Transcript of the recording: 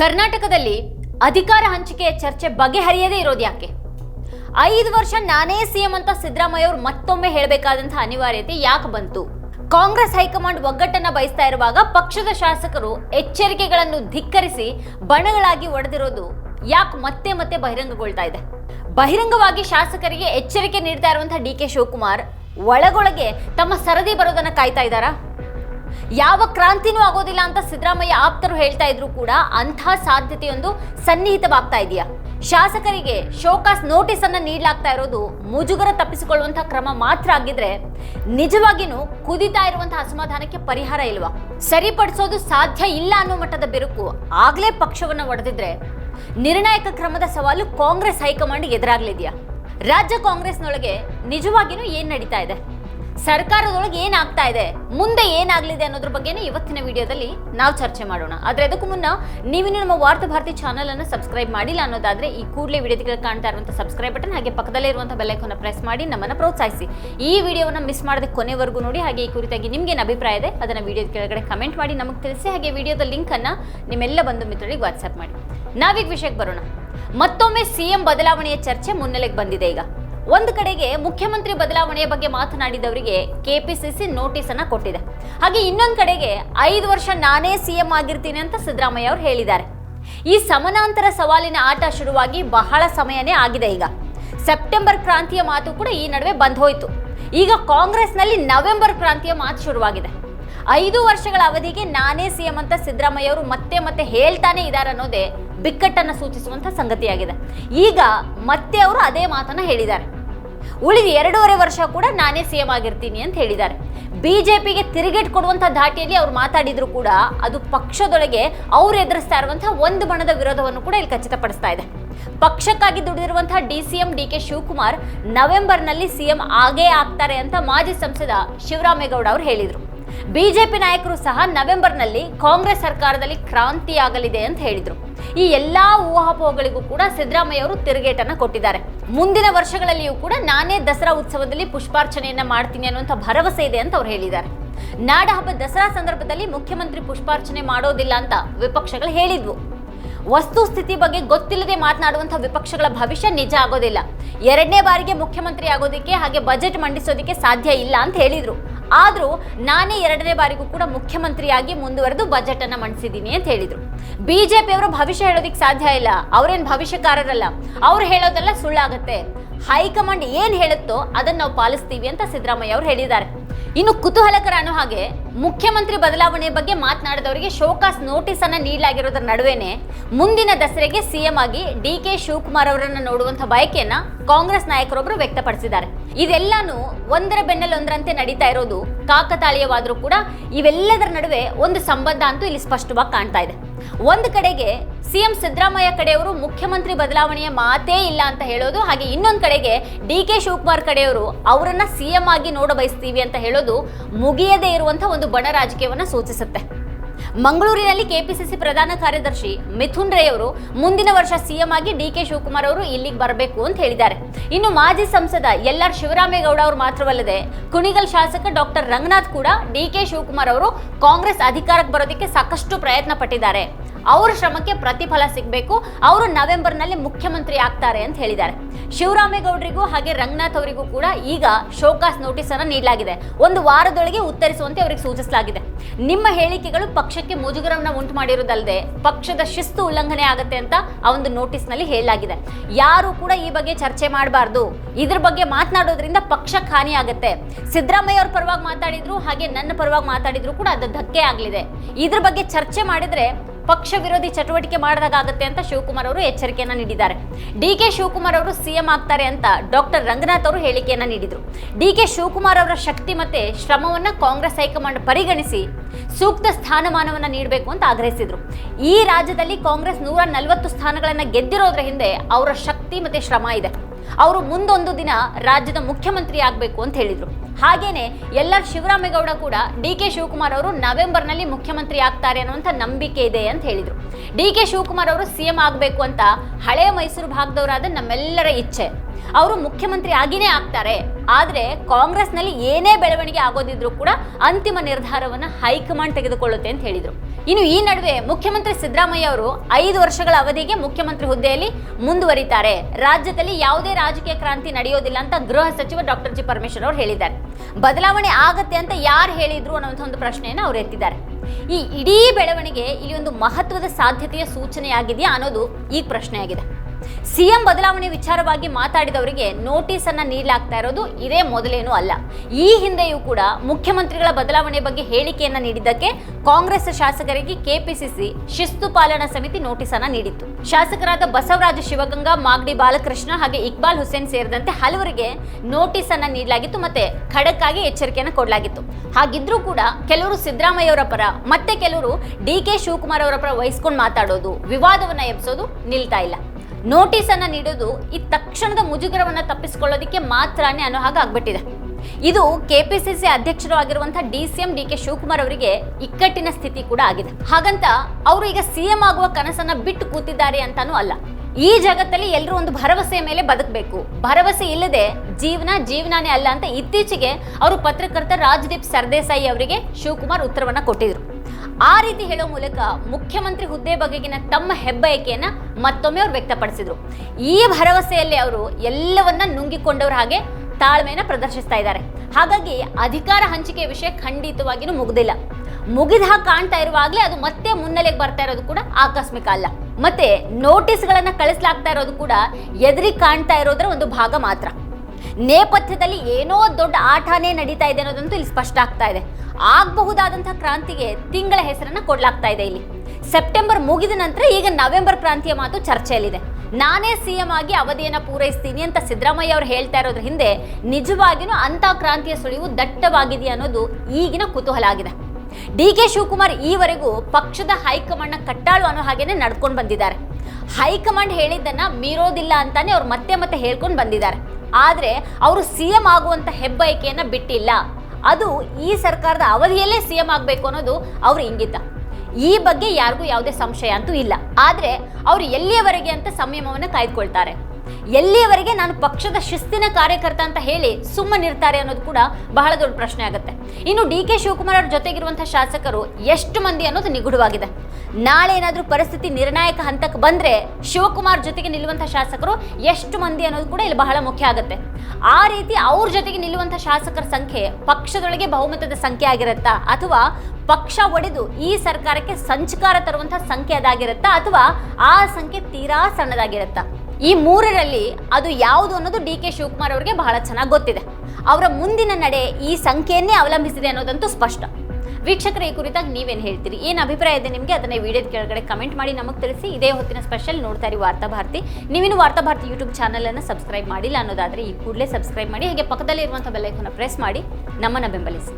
ಕರ್ನಾಟಕದಲ್ಲಿ ಅಧಿಕಾರ ಹಂಚಿಕೆಯ ಚರ್ಚೆ ಬಗೆಹರಿಯದೇ ಇರೋದು ಯಾಕೆ? ಐದು ವರ್ಷ ನಾನೇ ಸಿಎಂ ಅಂತ ಸಿದ್ದರಾಮಯ್ಯ ಅವರು ಮತ್ತೊಮ್ಮೆ ಹೇಳಬೇಕಾದಂತಹ ಅನಿವಾರ್ಯತೆ ಯಾಕೆ ಬಂತು? ಕಾಂಗ್ರೆಸ್ ಹೈಕಮಾಂಡ್ ಒಗ್ಗಟ್ಟನ್ನ ಬಯಸ್ತಾ ಇರುವಾಗ ಪಕ್ಷದ ಶಾಸಕರು ಎಚ್ಚರಿಕೆಗಳನ್ನು ಧಿಕ್ಕರಿಸಿ ಬಣಗಳಾಗಿ ಒಡೆದಿರೋದು ಯಾಕೆ ಮತ್ತೆ ಮತ್ತೆ ಬಹಿರಂಗಗೊಳ್ತಾ ಇದೆ? ಬಹಿರಂಗವಾಗಿ ಶಾಸಕರಿಗೆ ಎಚ್ಚರಿಕೆ ನೀಡ್ತಾ ಇರುವಂತಹ ಡಿ ಕೆ ಶಿವಕುಮಾರ್ ಒಳಗೊಳಗೆ ತಮ್ಮ ಸರದಿ ಬರೋದನ್ನ ಕಾಯ್ತಾ ಇದ್ದಾರಾ? ಯಾವ ಕ್ರಾಂತಿನೂ ಆಗೋದಿಲ್ಲ ಅಂತ ಸಿದ್ದರಾಮಯ್ಯ ಆಪ್ತರು ಹೇಳ್ತಾ ಇದ್ರು ಕೂಡ ಅಂಥ ಸಾಧ್ಯತೆಯೊಂದು ಸನ್ನಿಹಿತವಾಗ್ತಾ ಇದೆಯಾ? ಶಾಸಕರಿಗೆ ಶೋಕಾಸ್ ನೋಟಿಸ್ ಅನ್ನ ನೀಡಲಾಗ್ತಾ ಇರೋದು ಮುಜುಗರ ತಪ್ಪಿಸಿಕೊಳ್ಳುವಂತಹ ಕ್ರಮ ಮಾತ್ರ ಆಗಿದ್ರೆ ನಿಜವಾಗಿನೂ ಕುದಿತಾ ಇರುವಂತಹ ಅಸಮಾಧಾನಕ್ಕೆ ಪರಿಹಾರ ಇಲ್ವಾ? ಸರಿಪಡಿಸೋದು ಸಾಧ್ಯ ಇಲ್ಲ ಅನ್ನೋ ಮಟ್ಟದ ಬಿರುಕು ಆಗ್ಲೇ ಪಕ್ಷವನ್ನ ಒಡೆದಿದ್ರೆ ನಿರ್ಣಾಯಕ ಕ್ರಮದ ಸವಾಲು ಕಾಂಗ್ರೆಸ್ ಹೈಕಮಾಂಡ್ ಎದುರಾಗ್ಲಿದ್ಯಾ? ರಾಜ್ಯ ಕಾಂಗ್ರೆಸ್ನೊಳಗೆ ನಿಜವಾಗಿನೂ ಏನ್ ನಡೀತಾ ಇದೆ? ಸರ್ಕಾರದೊಳಗೆ ಏನಾಗ್ತಾ ಇದೆ, ಮುಂದೆ ಏನಾಗಲಿದೆ ಅನ್ನೋದ್ರ ಬಗ್ಗೆನೇ ಇವತ್ತಿನ ವಿಡಿಯೋದಲ್ಲಿ ನಾವು ಚರ್ಚೆ ಮಾಡೋಣ. ಆದ್ರೆ ಅದಕ್ಕೂ ಮುನ್ನ ನೀವಿನ್ನು ನಮ್ಮ ವಾರ್ತಾ ಭಾರತಿ ಚಾನಲ್ ಅನ್ನು ಸಬ್ಸ್ಕ್ರೈಬ್ ಮಾಡಿಲ್ಲ ಅನ್ನೋದಾದ್ರೆ ಈ ಕೂಡಲೇ ವಿಡಿಯೋದಲ್ಲಿ ಕಾಣ್ತಾ ಇರುವಂತಹ ಸಬ್ಸ್ಕ್ರೈಬ್ ಬಟನ್ ಹಾಗೆ ಪಕ್ಕದಲ್ಲೇ ಇರುವಂತಹ ಬೆಲ್ ಐಕಾನ್ ಪ್ರೆಸ್ ಮಾಡಿ ನಮ್ಮನ್ನ ಪ್ರೋತ್ಸಾಹಿಸಿ. ಈ ವಿಡಿಯೋವನ್ನು ಮಿಸ್ ಮಾಡದೆ ಕೊನೆವರೆಗೂ ನೋಡಿ, ಹಾಗೆ ಈ ಕುರಿತಾಗಿ ನಿಮ್ಗೇನು ಅಭಿಪ್ರಾಯ ಇದೆ ಅದನ್ನ ವಿಡಿಯೋದ ಕೆಳಗಡೆ ಕಮೆಂಟ್ ಮಾಡಿ, ನಮಗೆ ತಿಳಿಸಿ, ಹಾಗೆ ವಿಡಿಯೋದ ಲಿಂಕ್ ಅನ್ನ ನಿಮ್ಮೆಲ್ಲ ಬಂಧು ಮಿತ್ರರಿಗೆ ವಾಟ್ಸ್ಆಪ್ ಮಾಡಿ. ನಾವೀಗ ವಿಷಯಕ್ಕೆ ಬರೋಣ. ಮತ್ತೊಮ್ಮೆ ಸಿಎಂ ಬದಲಾವಣೆಯ ಚರ್ಚೆ ಮುನ್ನೆಲೆಗೆ ಬಂದಿದೆ ಈಗ. ಒಂದು ಕಡೆಗೆ ಮುಖ್ಯಮಂತ್ರಿ ಬದಲಾವಣೆಯ ಬಗ್ಗೆ ಮಾತನಾಡಿದವರಿಗೆ ಕೆಪಿಸಿಸಿ ನೋಟಿಸ್ ಅನ್ನ ಕೊಟ್ಟಿದೆ. ಹಾಗೆ ಇನ್ನೊಂದು ಕಡೆಗೆ ಐದು ವರ್ಷ ನಾನೇ ಸಿಎಂ ಆಗಿರ್ತೀನಿ ಅಂತ ಸಿದ್ದರಾಮಯ್ಯ ಅವರು ಹೇಳಿದ್ದಾರೆ. ಈ ಸಮಾನಾಂತರ ಸವಾಲಿನ ಆಟ ಶುರುವಾಗಿ ಬಹಳ ಸಮಯನೇ ಆಗಿದೆ ಈಗ. ಸೆಪ್ಟೆಂಬರ್ ಕ್ರಾಂತಿಯ ಮಾತು ಕೂಡ ಈ ನಡುವೆ ಬಂದ್ ಹೋಯಿತು. ಈಗ ಕಾಂಗ್ರೆಸ್ನಲ್ಲಿ ನವೆಂಬರ್ ಕ್ರಾಂತಿಯ ಮಾತು ಶುರುವಾಗಿದೆ. ಐದು ವರ್ಷಗಳ ಅವಧಿಗೆ ನಾನೇ ಸಿಎಂ ಅಂತ ಸಿದ್ದರಾಮಯ್ಯ ಅವರು ಮತ್ತೆ ಮತ್ತೆ ಹೇಳ್ತಾನೆ ಇದ್ದಾರೆ ಅನ್ನೋದೇ ಬಿಕ್ಕಟ್ಟನ್ನು ಸೂಚಿಸುವಂತ ಸಂಗತಿಯಾಗಿದೆ. ಈಗ ಮತ್ತೆ ಅವರು ಅದೇ ಮಾತನ್ನ ಹೇಳಿದ್ದಾರೆ. ಉಳಿದ ಎರಡೂವರೆ ವರ್ಷ ಕೂಡ ನಾನೇ ಸಿಎಂ ಆಗಿರ್ತೀನಿ ಅಂತ ಹೇಳಿದ್ದಾರೆ. ಬಿಜೆಪಿಗೆ ತಿರುಗೇಟ್ ಕೊಡುವಂಥ ಧಾಟಿಯಲ್ಲಿ ಅವ್ರು ಮಾತಾಡಿದ್ರು ಕೂಡ ಅದು ಪಕ್ಷದೊಳಗೆ ಅವ್ರು ಎದುರಿಸ್ತಾ ಇರುವಂತಹ ಒಂದು ಬಣದ ವಿರೋಧವನ್ನು ಕೂಡ ಇಲ್ಲಿ ಖಚಿತಪಡಿಸ್ತಾ ಇದೆ. ಪಕ್ಷಕ್ಕಾಗಿ ದುಡಿದಿರುವಂತಹ D C M D K Shivakumar ನವೆಂಬರ್ನಲ್ಲಿ ಸಿಎಂ ಆಗೇ ಆಗ್ತಾರೆ ಅಂತ ಮಾಜಿ ಸಂಸದ ಶಿವರಾಮೇಗೌಡ ಅವರು ಹೇಳಿದರು. ಬಿಜೆಪಿ ನಾಯಕರು ಸಹ ನವೆಂಬರ್ನಲ್ಲಿ ಕಾಂಗ್ರೆಸ್ ಸರ್ಕಾರದಲ್ಲಿ ಕ್ರಾಂತಿ ಆಗಲಿದೆ ಅಂತ ಹೇಳಿದರು. ಈ ಎಲ್ಲಾ ಊಹಾಪೋಹಗಳಿಗೂ ಕೂಡ ಸಿದ್ದರಾಮಯ್ಯ ಅವರು ತಿರುಗೇಟನ್ನು ಕೊಟ್ಟಿದ್ದಾರೆ. ಮುಂದಿನ ವರ್ಷಗಳಲ್ಲಿಯೂ ಕೂಡ ನಾನೇ ದಸರಾ ಉತ್ಸವದಲ್ಲಿ ಪುಷ್ಪಾರ್ಚನೆಯನ್ನು ಮಾಡ್ತೀನಿ ಅನ್ನುವಂಥ ಭರವಸೆ ಇದೆ ಅಂತ ಅವ್ರು ಹೇಳಿದ್ದಾರೆ. ನಾಡಹಬ್ಬ ದಸರಾ ಸಂದರ್ಭದಲ್ಲಿ ಮುಖ್ಯಮಂತ್ರಿ ಪುಷ್ಪಾರ್ಚನೆ ಮಾಡೋದಿಲ್ಲ ಅಂತ ವಿಪಕ್ಷಗಳು ಹೇಳಿದ್ವು. ವಸ್ತುಸ್ಥಿತಿ ಬಗ್ಗೆ ಗೊತ್ತಿಲ್ಲದೆ ಮಾತನಾಡುವಂತಹ ವಿಪಕ್ಷಗಳ ಭವಿಷ್ಯ ನಿಜ ಆಗೋದಿಲ್ಲ. ಎರಡನೇ ಬಾರಿಗೆ ಮುಖ್ಯಮಂತ್ರಿ ಆಗೋದಕ್ಕೆ ಹಾಗೆ ಬಜೆಟ್ ಮಂಡಿಸೋದಕ್ಕೆ ಸಾಧ್ಯ ಇಲ್ಲ ಅಂತ ಹೇಳಿದ್ರು. ಆದ್ರೂ ನಾನೇ ಎರಡನೇ ಬಾರಿಗೂ ಕೂಡ ಮುಖ್ಯಮಂತ್ರಿಯಾಗಿ ಮುಂದುವರೆದು ಬಜೆಟ್ ಅನ್ನ ಮಂಡಿಸಿದ್ದೀನಿ ಅಂತ ಹೇಳಿದ್ರು. ಬಿಜೆಪಿ ಅವರು ಭವಿಷ್ಯ ಹೇಳೋದಿಕ್ ಸಾಧ್ಯ ಇಲ್ಲ. ಅವ್ರೇನ್ ಭವಿಷ್ಯಕಾರರಲ್ಲ. ಅವ್ರು ಹೇಳೋದೆಲ್ಲ ಸುಳ್ಳಾಗತ್ತೆ. ಹೈಕಮಾಂಡ್ ಏನ್ ಹೇಳುತ್ತೋ ಅದನ್ನ ನಾವು ಪಾಲಿಸ್ತೀವಿ ಅಂತ ಸಿದ್ದರಾಮಯ್ಯ ಅವರು ಹೇಳಿದ್ದಾರೆ. ಇನ್ನು ಕುತೂಹಲಕರ ಅನ್ನೋ ಹಾಗೆ ಮುಖ್ಯಮಂತ್ರಿ ಬದಲಾವಣೆ ಬಗ್ಗೆ ಮಾತನಾಡಿದವರಿಗೆ ಶೋಕಾಸ್ ನೋಟಿಸ್ ಅನ್ನ ನೀಡಲಾಗಿರೋದ್ರ ನಡುವೆನೆ ಮುಂದಿನ ದಸರೆಗೆ ಸಿಎಂ ಆಗಿ ಡಿ ಕೆ ಶಿವಕುಮಾರ್ ಅವರನ್ನ ನೋಡುವಂತ ಬಯಕೆಯನ್ನ ಕಾಂಗ್ರೆಸ್ ನಾಯಕರೊಬ್ಬರು ವ್ಯಕ್ತಪಡಿಸಿದ್ದಾರೆ. ಇದೆಲ್ಲಾನು ಒಂದರ ಬೆನ್ನಲ್ಲೊಂದರಂತೆ ನಡೀತಾ ಇರೋದು, ಕಾಕತಾಳೀಯವಾದರೂ ಕೂಡ ಇವೆಲ್ಲದರ ನಡುವೆ ಒಂದು ಸಂಬಂಧ ಅಂತೂ ಇಲ್ಲಿ ಸ್ಪಷ್ಟವಾಗಿ ಕಾಣ್ತಾ ಇದೆ. ಒಂದು ಕಡೆಗೆ ಸಿಎಂ ಸಿದ್ದರಾಮಯ್ಯ ಕಡೆಯವರು ಮುಖ್ಯಮಂತ್ರಿ ಬದಲಾವಣೆಯ ಮಾತೇ ಇಲ್ಲ ಅಂತ ಹೇಳೋದು, ಹಾಗೆ ಇನ್ನೊಂದು ಕಡೆಗೆ ಡಿ ಕೆ ಶಿವಕುಮಾರ್ ಕಡೆಯವರು ಅವರನ್ನ ಸಿಎಂ ಆಗಿ ನೋಡ ಬಯಸ್ತೀವಿ ಅಂತ ಹೇಳೋದು ಮುಗಿಯದೇ ಇರುವಂತಹ ಒಂದು ಬಣ ರಾಜಕೀಯವನ್ನ ಸೂಚಿಸುತ್ತೆ. ಮಂಗಳೂರಿನಲ್ಲಿ ಕೆಪಿಸಿಸಿ ಪ್ರಧಾನ ಕಾರ್ಯದರ್ಶಿ ಮಿಥುನ್ ರೈ ಅವರು ಮುಂದಿನ ವರ್ಷ ಸಿಎಂ ಆಗಿ ಡಿ ಕೆ ಶಿವಕುಮಾರ್ ಅವರು ಇಲ್ಲಿಗೆ ಬರಬೇಕು ಅಂತ ಹೇಳಿದ್ದಾರೆ. ಇನ್ನು ಮಾಜಿ ಸಂಸದ ಎಲ್ ಆರ್ ಶಿವರಾಮೇಗೌಡ ಅವರು ಮಾತ್ರವಲ್ಲದೆ ಕುಣಿಗಲ್ ಶಾಸಕ ಡಾಕ್ಟರ್ ರಂಗನಾಥ್ ಕೂಡ ಡಿ ಕೆ ಶಿವಕುಮಾರ್ ಅವರು ಕಾಂಗ್ರೆಸ್ ಅಧಿಕಾರಕ್ಕೆ ಬರೋದಕ್ಕೆ ಸಾಕಷ್ಟು ಪ್ರಯತ್ನ ಪಟ್ಟಿದ್ದಾರೆ ಅವ್ರ ಶ್ರಮಕ್ಕೆ ಪ್ರತಿಫಲ ಸಿಗಬೇಕು. ಅವರು ನವೆಂಬರ್ನಲ್ಲಿ ಮುಖ್ಯಮಂತ್ರಿ ಆಗ್ತಾರೆ ಅಂತ ಹೇಳಿದ್ದಾರೆ. ಶಿವರಾಮೇಗೌಡರಿಗೂ ಹಾಗೆ ರಂಗನಾಥ್ ಅವರಿಗೂ ಕೂಡ ಈಗ ಶೋಕಾಸ್ ನೋಟಿಸ್ ಅನ್ನು ನೀಡಲಾಗಿದೆ. ಒಂದು ವಾರದೊಳಗೆ ಉತ್ತರಿಸುವಂತೆ ಅವರಿಗೆ ಸೂಚಿಸಲಾಗಿದೆ. ನಿಮ್ಮ ಹೇಳಿಕೆಗಳು ಪಕ್ಷಕ್ಕೆ ಮುಜುಗರವನ್ನು ಉಂಟು ಮಾಡಿರೋದಲ್ಲದೆ ಪಕ್ಷದ ಶಿಸ್ತು ಉಲ್ಲಂಘನೆ ಆಗುತ್ತೆ ಅಂತ ಆ ಒಂದು ನೋಟಿಸ್ನಲ್ಲಿ ಹೇಳಲಾಗಿದೆ. ಯಾರು ಕೂಡ ಈ ಬಗ್ಗೆ ಚರ್ಚೆ ಮಾಡಬಾರ್ದು. ಇದ್ರ ಬಗ್ಗೆ ಮಾತನಾಡೋದ್ರಿಂದ ಪಕ್ಷಕ್ಕೆ ಹಾನಿ ಆಗುತ್ತೆ. ಸಿದ್ದರಾಮಯ್ಯ ಅವ್ರ ಪರವಾಗಿ ಮಾತಾಡಿದ್ರು, ಹಾಗೆ ನನ್ನ ಪರವಾಗಿ ಮಾತಾಡಿದ್ರು ಕೂಡ ಅದು ಧಕ್ಕೆ ಆಗಲಿದೆ. ಇದ್ರ ಬಗ್ಗೆ ಚರ್ಚೆ ಮಾಡಿದ್ರೆ ಪಕ್ಷ ವಿರೋಧಿ ಚಟುವಟಿಕೆ ಮಾಡಿದಾಗತ್ತೆ ಅಂತ ಶಿವಕುಮಾರ್ ಅವರು ಎಚ್ಚರಿಕೆಯನ್ನು ನೀಡಿದ್ದಾರೆ. ಡಿ ಕೆ ಶಿವಕುಮಾರ್ ಅವರು ಸಿಎಂ ಆಗ್ತಾರೆ ಅಂತ ಡಾಕ್ಟರ್ ರಂಗನಾಥ್ ಅವರು ಹೇಳಿಕೆಯನ್ನು ನೀಡಿದರು. ಡಿ ಕೆ ಶಿವಕುಮಾರ್ ಅವರ ಶಕ್ತಿ ಮತ್ತೆ ಶ್ರಮವನ್ನು ಕಾಂಗ್ರೆಸ್ ಹೈಕಮಾಂಡ್ ಪರಿಗಣಿಸಿ ಸೂಕ್ತ ಸ್ಥಾನಮಾನವನ್ನು ನೀಡಬೇಕು ಅಂತ ಆಗ್ರಹಿಸಿದರು. ಈ ರಾಜ್ಯದಲ್ಲಿ ಕಾಂಗ್ರೆಸ್ ನೂರ ನಲವತ್ತು ಸ್ಥಾನಗಳನ್ನು ಗೆದ್ದಿರೋದ್ರ ಹಿಂದೆ ಅವರ ಶಕ್ತಿ ಮತ್ತೆ ಶ್ರಮ ಇದೆ. ಅವರು ಮುಂದೊಂದು ದಿನ ರಾಜ್ಯದ ಮುಖ್ಯಮಂತ್ರಿ ಆಗಬೇಕು ಅಂತ ಹೇಳಿದ್ರು. ಹಾಗೇನೆ ಎಲ್ಲ ಶಿವರಾಮೇಗೌಡ ಕೂಡ ಡಿ ಕೆ ಶಿವಕುಮಾರ್ ಅವರು ನವೆಂಬರ್ನಲ್ಲಿ ಮುಖ್ಯಮಂತ್ರಿ ಆಗ್ತಾರೆ ಅನ್ನುವಂಥ ನಂಬಿಕೆ ಇದೆ ಅಂತ ಹೇಳಿದರು. ಡಿ ಕೆ ಶಿವಕುಮಾರ್ ಅವರು ಸಿಎಂ ಆಗಬೇಕು ಅಂತ ಹಳೆ ಮೈಸೂರು ಭಾಗದವರಾದ ನಮ್ಮೆಲ್ಲರ ಇಚ್ಛೆ. ಅವರು ಮುಖ್ಯಮಂತ್ರಿ ಆಗಿನೇ ಆಗ್ತಾರೆ. ಆದ್ರೆ ಕಾಂಗ್ರೆಸ್ನಲ್ಲಿ ಏನೇ ಬೆಳವಣಿಗೆ ಆಗೋದಿದ್ರೂ ಕೂಡ ಅಂತಿಮ ನಿರ್ಧಾರವನ್ನ ಹೈಕಮಾಂಡ್ ತೆಗೆದುಕೊಳ್ಳುತ್ತೆ ಅಂತ ಹೇಳಿದರು. ಇನ್ನು ಈ ನಡುವೆ ಮುಖ್ಯಮಂತ್ರಿ ಸಿದ್ದರಾಮಯ್ಯ ಅವರು ಐದು ವರ್ಷಗಳ ಅವಧಿಗೆ ಮುಖ್ಯಮಂತ್ರಿ ಹುದ್ದೆಯಲ್ಲಿ ಮುಂದುವರಿತಾರೆ. ರಾಜ್ಯದಲ್ಲಿ ಯಾವುದೇ ರಾಜಕೀಯ ಕ್ರಾಂತಿ ನಡೆಯೋದಿಲ್ಲ ಅಂತ ಗೃಹ ಸಚಿವ ಡಾಕ್ಟರ್ ಜಿ ಪರಮೇಶ್ವರ್ ಅವರು ಹೇಳಿದ್ದಾರೆ. ಬದಲಾವಣೆ ಆಗತ್ತೆ ಅಂತ ಯಾರು ಹೇಳಿದ್ರು ಅನ್ನೋಂಥ ಒಂದು ಪ್ರಶ್ನೆಯನ್ನು ಅವರು ಎತ್ತಿದ್ದಾರೆ. ಈ ಇಡೀ ಬೆಳವಣಿಗೆ ಇಲ್ಲಿ ಒಂದು ಮಹತ್ವದ ಸಾಧ್ಯತೆಯ ಸೂಚನೆಯಾಗಿದೆಯಾ ಅನ್ನೋದು ಈ ಪ್ರಶ್ನೆಯಾಗಿದೆ. ಸಿಎಂ ಬದಲಾವಣೆ ವಿಚಾರವಾಗಿ ಮಾತಾಡಿದವರಿಗೆ ನೋಟಿಸ್ ಅನ್ನ ನೀಡಲಾಗ್ತಾ ಇರೋದು ಇದೇ ಮೊದಲೇನೂ ಅಲ್ಲ. ಈ ಹಿಂದೆಯೂ ಕೂಡ ಮುಖ್ಯಮಂತ್ರಿಗಳ ಬದಲಾವಣೆ ಬಗ್ಗೆ ಹೇಳಿಕೆಯನ್ನ ನೀಡಿದ್ದಕ್ಕೆ ಕಾಂಗ್ರೆಸ್ ಶಾಸಕರಿಗೆ ಕೆಪಿಸಿಸಿ ಶಿಸ್ತು ಪಾಲನಾ ಸಮಿತಿ ನೋಟಿಸ್ ಅನ್ನ ನೀಡಿತ್ತು. ಶಾಸಕರಾದ ಬಸವರಾಜ ಶಿವಗಂಗಾ, ಮಾಗಡಿ ಬಾಲಕೃಷ್ಣ ಹಾಗೆ ಇಕ್ಬಾಲ್ ಹುಸೇನ್ ಸೇರಿದಂತೆ ಹಲವರಿಗೆ ನೋಟಿಸ್ ಅನ್ನ ನೀಡಲಾಗಿತ್ತು ಮತ್ತೆ ಖಡಕ್ ಆಗಿ ಎಚ್ಚರಿಕೆಯನ್ನು ಕೊಡಲಾಗಿತ್ತು. ಹಾಗಿದ್ರೂ ಕೂಡ ಕೆಲವರು ಸಿದ್ದರಾಮಯ್ಯ ಅವರ ಪರ, ಮತ್ತೆ ಕೆಲವರು ಡಿ ಕೆ ಶಿವಕುಮಾರ್ ಅವರ ಪರ ವಹಿಸ್ಕೊಂಡು ಮಾತಾಡೋದು, ವಿವಾದವನ್ನ ಎಬ್ಸೋದು ನಿಲ್ತಾ ಇಲ್ಲ. ನೋಟಿಸ್ ಅನ್ನ ನೀಡೋದು ಈ ತಕ್ಷಣದ ಮುಜುಗರವನ್ನ ತಪ್ಪಿಸಿಕೊಳ್ಳೋದಕ್ಕೆ ಮಾತ್ರನೇ ಅನ್ನೋ ಹಾಗೆ ಆಗ್ಬಿಟ್ಟಿದೆ. ಇದು ಕೆಪಿಸಿಸಿ ಅಧ್ಯಕ್ಷರು ಆಗಿರುವಂತಹ D C M D K Shivakumar ಅವರಿಗೆ ಇಕ್ಕಟ್ಟಿನ ಸ್ಥಿತಿ ಕೂಡ ಆಗಿದೆ. ಹಾಗಂತ ಅವರು ಈಗ ಸಿಎಂ ಆಗುವ ಕನಸನ್ನ ಬಿಟ್ಟು ಕೂತಿದ್ದಾರೆ ಅಂತಾನೂ ಅಲ್ಲ. ಈ ಜಗತ್ತಲ್ಲಿ ಎಲ್ಲರೂ ಒಂದು ಭರವಸೆಯ ಮೇಲೆ ಬದುಕಬೇಕು. ಭರವಸೆ ಇಲ್ಲದೆ ಜೀವನ ಜೀವನಾನೇ ಅಲ್ಲ ಅಂತ ಇತ್ತೀಚೆಗೆ ಅವರು ಪತ್ರಕರ್ತ ರಾಜದೀಪ್ ಸರ್ದೇಸಾಯಿ ಅವರಿಗೆ ಶಿವಕುಮಾರ್ ಉತ್ತರವನ್ನ ಕೊಟ್ಟಿದ್ರು. ಆ ರೀತಿ ಹೇಳೋ ಮೂಲಕ ಮುಖ್ಯಮಂತ್ರಿ ಹುದ್ದೆ ಬಗೆಗಿನ ತಮ್ಮ ಹೆಬ್ಬಯಕೆಯನ್ನು ಮತ್ತೊಮ್ಮೆ ಅವರು ವ್ಯಕ್ತಪಡಿಸಿದ್ರು. ಈ ಭರವಸೆಯಲ್ಲಿ ಅವರು ಎಲ್ಲವನ್ನ ನುಂಗಿಕೊಂಡವ್ರ ಹಾಗೆ ತಾಳ್ಮೆಯನ್ನ ಪ್ರದರ್ಶಿಸ್ತಾ ಇದ್ದಾರೆ. ಹಾಗಾಗಿ ಅಧಿಕಾರ ಹಂಚಿಕೆ ವಿಷಯ ಖಂಡಿತವಾಗಿಯೂ ಮುಗ್ದಿಲ್ಲ. ಮುಗಿದ ಹಾಗೆ ಕಾಣ್ತಾ ಇರುವಾಗಲೇ ಅದು ಮತ್ತೆ ಮುನ್ನೆಲೆಗೆ ಬರ್ತಾ ಇರೋದು ಕೂಡ ಆಕಸ್ಮಿಕ ಅಲ್ಲ. ಮತ್ತೆ ನೋಟಿಸ್ಗಳನ್ನು ಕಳಿಸ್ಲಾಗ್ತಾ ಇರೋದು ಕೂಡ ಎದುರಿ ಕಾಣ್ತಾ ಇರೋದ್ರ ಒಂದು ಭಾಗ ಮಾತ್ರ. ನೇಪಥ್ಯದಲ್ಲಿ ಏನೋ ದೊಡ್ಡ ಆಟನೇ ನಡೀತಾ ಇದೆ ಅನ್ನೋದಂತೂ ಇಲ್ಲಿ ಸ್ಪಷ್ಟ ಆಗ್ತಾ ಇದೆ. ಆಗಬಹುದಾದಂತಹ ಕ್ರಾಂತಿಗೆ ತಿಂಗಳ ಹೆಸರನ್ನ ಕೊಡ್ಲಾಗ್ತಾ ಇದೆ ಇಲ್ಲಿ. ಸೆಪ್ಟೆಂಬರ್ ಮುಗಿದ ನಂತರ ಈಗ ನವೆಂಬರ್ ಕ್ರಾಂತಿಯ ಮಾತು ಚರ್ಚೆಯಲ್ಲಿದೆ. ನಾನೇ ಸಿಎಂ ಆಗಿ ಅವಧಿಯನ್ನು ಪೂರೈಸ್ತೀನಿ ಅಂತ ಸಿದ್ದರಾಮಯ್ಯ ಅವರು ಹೇಳ್ತಾ ಇರೋದ್ರ ಹಿಂದೆ ನಿಜವಾಗಿಯೂ ಅಂಥ ಕ್ರಾಂತಿಯ ಸುಳಿವು ದಟ್ಟವಾಗಿದೆ ಅನ್ನೋದು ಈಗಿನ ಕುತೂಹಲ ಆಗಿದೆ ಡಿ ಕೆ ಶಿವಕುಮಾರ್ ಈವರೆಗೂ ಪಕ್ಷದ ಹೈಕಮಾಂಡ್ನ ಕಟ್ಟಾಳು ಅನ್ನೋ ಹಾಗೇನೆ ನಡ್ಕೊಂಡು ಬಂದಿದ್ದಾರೆ. ಹೈಕಮಾಂಡ್ ಹೇಳಿದ್ದನ್ನು ಮೀರೋದಿಲ್ಲ ಅಂತಾನೆ ಅವ್ರು ಮತ್ತೆ ಮತ್ತೆ ಹೇಳ್ಕೊಂಡು ಬಂದಿದ್ದಾರೆ. ಆದ್ರೆ ಅವರು ಸಿ ಎಂ ಆಗುವಂಥ ಹೆಬ್ಬೈಕೆಯನ್ನು ಬಿಟ್ಟಿಲ್ಲ. ಅದು ಈ ಸರ್ಕಾರದ ಅವಧಿಯಲ್ಲೇ ಸಿ ಎಂ ಆಗಬೇಕು ಅನ್ನೋದು ಅವ್ರ ಇಂಗಿತ. ಈ ಬಗ್ಗೆ ಯಾರಿಗೂ ಯಾವುದೇ ಸಂಶಯ ಅಂತೂ ಇಲ್ಲ. ಆದರೆ ಅವರು ಎಲ್ಲಿಯವರೆಗೆ ಅಂತ ಸಂಯಮವನ್ನು ಕಾಯ್ದುಕೊಳ್ತಾರೆ. ಎಲ್ಲಿಯವರೆಗೆ ನಾನು ಪಕ್ಷದ ಶಿಸ್ತಿನ ಕಾರ್ಯಕರ್ತ ಅಂತ ಹೇಳಿ ಸುಮ್ಮನಿರ್ತಾರೆ ಅನ್ನೋದು ಕೂಡ ಬಹಳ ದೊಡ್ಡ ಪ್ರಶ್ನೆ ಆಗುತ್ತೆ. ಇನ್ನು ಡಿ ಕೆ ಶಿವಕುಮಾರ್ ಅವ್ರ ಜೊತೆಗಿರುವಂತಹ ಶಾಸಕರು ಎಷ್ಟು ಮಂದಿ ಅನ್ನೋದು ನಿಗೂಢವಾಗಿದೆ. ನಾಳೆ ಏನಾದರೂ ಪರಿಸ್ಥಿತಿ ನಿರ್ಣಾಯಕ ಹಂತಕ್ಕೆ ಬಂದ್ರೆ ಶಿವಕುಮಾರ್ ಜೊತೆಗೆ ನಿಲ್ಲುವಂಥ ಶಾಸಕರು ಎಷ್ಟು ಮಂದಿ ಅನ್ನೋದು ಕೂಡ ಇಲ್ಲಿ ಬಹಳ ಮುಖ್ಯ ಆಗುತ್ತೆ. ಆ ರೀತಿ ಅವ್ರ ಜೊತೆಗೆ ನಿಲ್ಲುವಂಥ ಶಾಸಕರ ಸಂಖ್ಯೆ ಪಕ್ಷದೊಳಗೆ ಬಹುಮತದ ಸಂಖ್ಯೆ ಆಗಿರುತ್ತಾ ಅಥವಾ ಪಕ್ಷ ಒಡೆದು ಈ ಸರ್ಕಾರಕ್ಕೆ ಸಂಚಕಾರ ತರುವಂತಹ ಸಂಖ್ಯೆ ಅದಾಗಿರುತ್ತಾ ಅಥವಾ ಆ ಸಂಖ್ಯೆ ತೀರಾ ಸಣ್ಣದಾಗಿರುತ್ತಾ. ಈ ಮೂರರಲ್ಲಿ ಅದು ಯಾವುದು ಅನ್ನೋದು ಡಿ ಕೆ ಶಿವಕುಮಾರ್ ಅವರಿಗೆ ಬಹಳ ಚೆನ್ನಾಗಿ ಗೊತ್ತಿದೆ. ಅವರ ಮುಂದಿನ ನಡೆ ಈ ಸಂಖ್ಯೆಯನ್ನೇ ಅವಲಂಬಿಸಿದೆ ಅನ್ನೋದಂತೂ ಸ್ಪಷ್ಟ. ವೀಕ್ಷಕರ, ಈ ಕುರಿತಾಗಿ ನೀವೇನು ಹೇಳ್ತೀರಿ? ಏನು ಅಭಿಪ್ರಾಯ ಇದೆ ನಿಮಗೆ? ಅದನ್ನ ವಿಡಿಯೋದ ಕೆಳಗಡೆ ಕಮೆಂಟ್ ಮಾಡಿ ನಮಗೆ ತಿಳಿಸಿ. ಇದೇ ಹೊತ್ತಿನ ಸ್ಪೆಷಲ್ ನೋಡ್ತಾ ಇರಿ ವಾರ್ತಾಭಾರತಿ ನೀವಿನ್ನು ವಾರ್ತಾ ಭಾರತಿ ಯೂಟ್ಯೂಬ್ ಚಾನಲನ್ನು ಸಬ್ಸ್ಕ್ರೈಬ್ ಮಾಡಿಲ್ಲ ಅನ್ನೋದಾದರೆ ಈ ಕೂಡಲೇ ಸಬ್ಸ್ಕ್ರೈಬ್ ಮಾಡಿ, ಹಾಗೆ ಪಕ್ಕದಲ್ಲಿ ಬೆಲ್ಲೈಕನ್ನು ಬೆಲ್ಲೈಕನ್ನ ಪ್ರೆಸ್ ಮಾಡಿ, ನಮ್ಮನ್ನು ಬೆಂಬಲಿಸಿ.